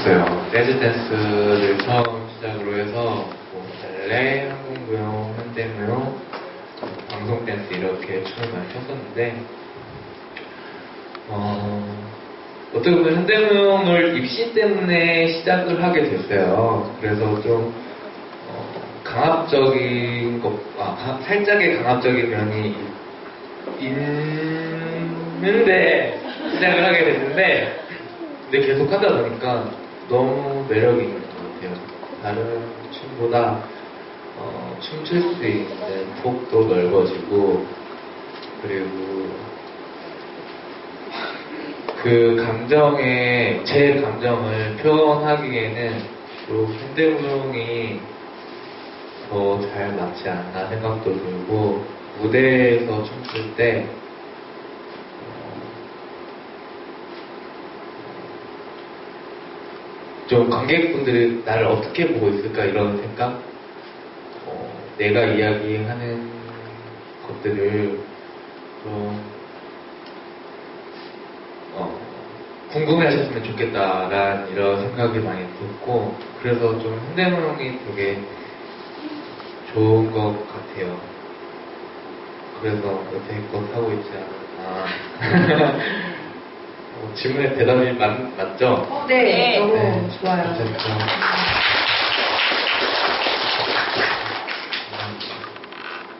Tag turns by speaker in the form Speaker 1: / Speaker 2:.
Speaker 1: 됐어요. 재즈 댄스를 처음 시작으로 해서 뭐 발레, 한국무용, 현대무용, 방송 댄스 이렇게 춤을 많이 췄었는데 어, 어떻게 보면 현대무용을 입시 때문에 시작을 하게 됐어요. 그래서 좀 어, 강압적인 것, 아, 가- 살짝의 강압적인 면이 있는데 시작을 하게 됐는데 근데 계속 하다 보니까 너무 매력이 있는 것 같아요. 다른 춤보다 어, 춤출 수 있는 폭도 넓어지고 그리고 그 감정에 제 감정을 표현하기에는 또 현대무용이 더 잘 맞지 않나 생각도 들고 무대에서 춤출 때 좀 관객분들이 나를 어떻게 보고 있을까 이런 생각 어, 내가 이야기하는 것들을 좀 어, 궁금해하셨으면 좋겠다라는 이런 생각이 많이 들고 그래서 좀 현대무용이 되게 좋은 것 같아요. 그래서 여태껏 하고 있지 않았나. 어, 질문에 대답이 맞, 맞죠?
Speaker 2: 네,
Speaker 3: 네.
Speaker 2: 너무
Speaker 1: 네.
Speaker 2: 좋아요.
Speaker 1: 감사합니다.